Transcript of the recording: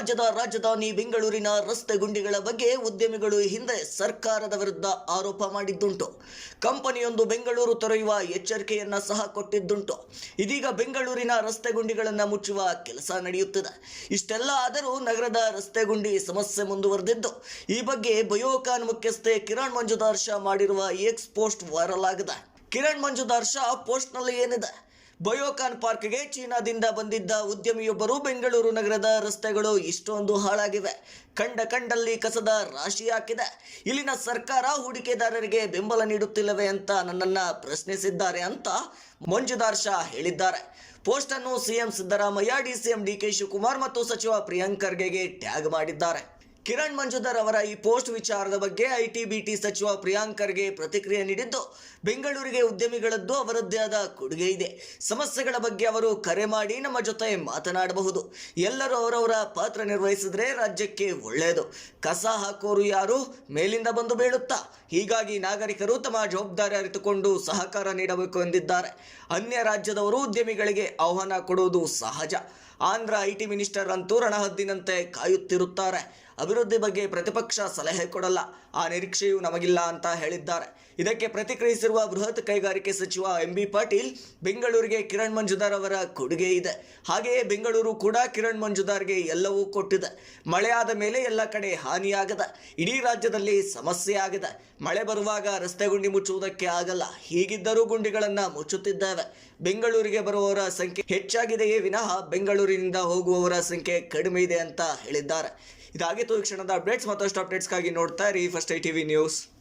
ರಾಜ್ಯದ ರಾಜಧಾನಿ ಬೆಂಗಳೂರಿನ ರಸ್ತೆ ಗುಂಡಿಗಳ ಬಗ್ಗೆ ಉದ್ಯಮಿಗಳು ಹಿಂದೆ ಸರ್ಕಾರದ ವಿರುದ್ಧ ಆರೋಪ ಮಾಡಿದ್ದುಂಟು. ಕಂಪನಿಯೊಂದು ಬೆಂಗಳೂರು ತೊರೆಯುವ ಎಚ್ಚರಿಕೆಯನ್ನ ಸಹ ಕೊಟ್ಟಿದ್ದುಂಟು. ಇದೀಗ ಬೆಂಗಳೂರಿನ ರಸ್ತೆ ಗುಂಡಿಗಳನ್ನು ಮುಚ್ಚುವ ಕೆಲಸ ನಡೆಯುತ್ತಿದೆ. ಇಷ್ಟೆಲ್ಲ ಆದರೂ ನಗರದ ರಸ್ತೆ ಗುಂಡಿ ಸಮಸ್ಯೆ ಮುಂದುವರೆದಿದ್ದು. ಈ ಬಗ್ಗೆ ಬಯೋಕಾನ್ ಮುಖ್ಯಸ್ಥೆ ಕಿರಣ್ ಮಂಜುದಾರ್ ಶಾ ಮಾಡಿರುವ ಎಕ್ಸ್ ಪೋಸ್ಟ್ ವೈರಲ್ ಆಗಿದೆ. ಕಿರಣ್ ಮಂಜುದಾರ್ ಶಾ ಪೋಸ್ಟ್ನಲ್ಲಿ ಏನಿದೆ? ಬಯೋಕಾನ್ ಪಾರ್ಕ್ಗೆ ಚೀನಾದಿಂದ ಬಂದಿದ್ದ ಉದ್ಯಮಿಯೊಬ್ಬರು ಬೆಂಗಳೂರು ನಗರದ ರಸ್ತೆಗಳು ಇಷ್ಟೊಂದು ಹಾಳಾಗಿವೆ. ಕಂಡ ಕಂಡಲ್ಲಿ ಕಸದ ರಾಶಿ ಹಾಕಿದೆ. ಇಲ್ಲಿನ ಸರ್ಕಾರ ಹೂಡಿಕೆದಾರರಿಗೆ ಬೆಂಬಲ ನೀಡುತ್ತಿಲ್ಲವೇ ಅಂತ ನನ್ನನ್ನ ಪ್ರಶ್ನಿಸಿದ್ದಾರೆ ಅಂತ ಮಂಜುದಾರ್ ಶಾ ಹೇಳಿದ್ದಾರೆ. ಪೋಸ್ಟ್ ಅನ್ನು CM Siddaramaiah, DCM DK Shivakumar ಮತ್ತು ಸಚಿವ ಪ್ರಿಯಾಂಕ್ ಖರ್ಗೆಗೆ ಟ್ಯಾಗ್ ಮಾಡಿದ್ದಾರೆ. ಕಿರಣ್ ಮಂಜುದರ್ ಅವರ ಈ ಪೋಸ್ಟ್ ವಿಚಾರದ ಬಗ್ಗೆ ಐಟಿ ಬಿಟಿ ಸಚಿವ ಪ್ರಿಯಾಂಕ್ ಖರ್ಗೆ ಪ್ರತಿಕ್ರಿಯೆ ನೀಡಿದ್ದು, ಬೆಂಗಳೂರಿಗೆ ಉದ್ಯಮಿಗಳದ್ದು ಅವರದ್ದೇ ಆದ ಕೊಡುಗೆ ಇದೆ. ಸಮಸ್ಯೆಗಳ ಬಗ್ಗೆ ಅವರು ಕರೆ ಮಾಡಿ ನಮ್ಮ ಜೊತೆ ಮಾತನಾಡಬಹುದು. ಎಲ್ಲರೂ ಅವರವರ ಪಾತ್ರ ನಿರ್ವಹಿಸಿದ್ರೆ ರಾಜ್ಯಕ್ಕೆ ಒಳ್ಳೆಯದು. ಕಸ ಹಾಕೋರು ಯಾರು? ಮೇಲಿಂದ ಬಂದು ಬೀಳುತ್ತಾ? ಹೀಗಾಗಿ ನಾಗರಿಕರು ತಮ್ಮ ಜವಾಬ್ದಾರಿ ಅರಿತುಕೊಂಡು ಸಹಕಾರ ನೀಡಬೇಕು ಎಂದಿದ್ದಾರೆ. ಅನ್ಯ ರಾಜ್ಯದವರು ಉದ್ಯಮಿಗಳಿಗೆ ಆಹ್ವಾನ ಕೊಡುವುದು ಸಹಜ. ಆಂಧ್ರ ಐಟಿ ಮಿನಿಸ್ಟರ್ ಅಂತೂ ರಣಹದ್ದಿನಂತೆ ಕಾಯುತ್ತಿರುತ್ತಾರೆ. ಅಭಿವೃದ್ಧಿ ಬಗ್ಗೆ ಪ್ರತಿಪಕ್ಷ ಸಲಹೆ ಕೊಡಲ್ಲ. ಆ ನಿರೀಕ್ಷೆಯು ನಮಗಿಲ್ಲ ಅಂತ ಹೇಳಿದ್ದಾರೆ. ಇದಕ್ಕೆ ಪ್ರತಿಕ್ರಿಯಿಸಿರುವ ಬೃಹತ್ ಕೈಗಾರಿಕೆ ಸಚಿವ ಎಂ ಬಿ ಪಾಟೀಲ್, ಬೆಂಗಳೂರಿಗೆ ಕಿರಣ್ ಮಂಜುದಾರ್ ಅವರ ಕೊಡುಗೆ ಇದೆ. ಹಾಗೆಯೇ ಬೆಂಗಳೂರು ಕೂಡ ಕಿರಣ್ ಮಂಜುದಾರ್ಗೆ ಎಲ್ಲವೂ ಕೊಟ್ಟಿದೆ. ಮಳೆ ಆದ ಮೇಲೆ ಎಲ್ಲ ಕಡೆ ಹಾನಿಯಾಗದ. ಇಡೀ ರಾಜ್ಯದಲ್ಲಿ ಸಮಸ್ಯೆ ಆಗಿದೆ. ಮಳೆ ಬರುವಾಗ ರಸ್ತೆ ಗುಂಡಿ ಮುಚ್ಚುವುದಕ್ಕೆ ಆಗಲ್ಲ. ಹೀಗಿದ್ದರೂ ಗುಂಡಿಗಳನ್ನು ಮುಚ್ಚುತ್ತಿದ್ದೇವೆ. ಬೆಂಗಳೂರಿಗೆ ಬರುವವರ ಸಂಖ್ಯೆ ಹೆಚ್ಚಾಗಿದೆಯೇ ವಿನಃ ಬೆಂಗಳೂರಿನಿಂದ ಹೋಗುವವರ ಸಂಖ್ಯೆ ಕಡಿಮೆ ಇದೆ ಅಂತ ಹೇಳಿದ್ದಾರೆ. ಈ ಕ್ಷಣದ ಅಪ್ಡೇಟ್ಸ್ ಮತ್ತಷ್ಟು ಅಪ್ಡೇಟ್ಸ್ಗಾಗಿ ನೋಡ್ತಾ ಇರಿ. First I TV news.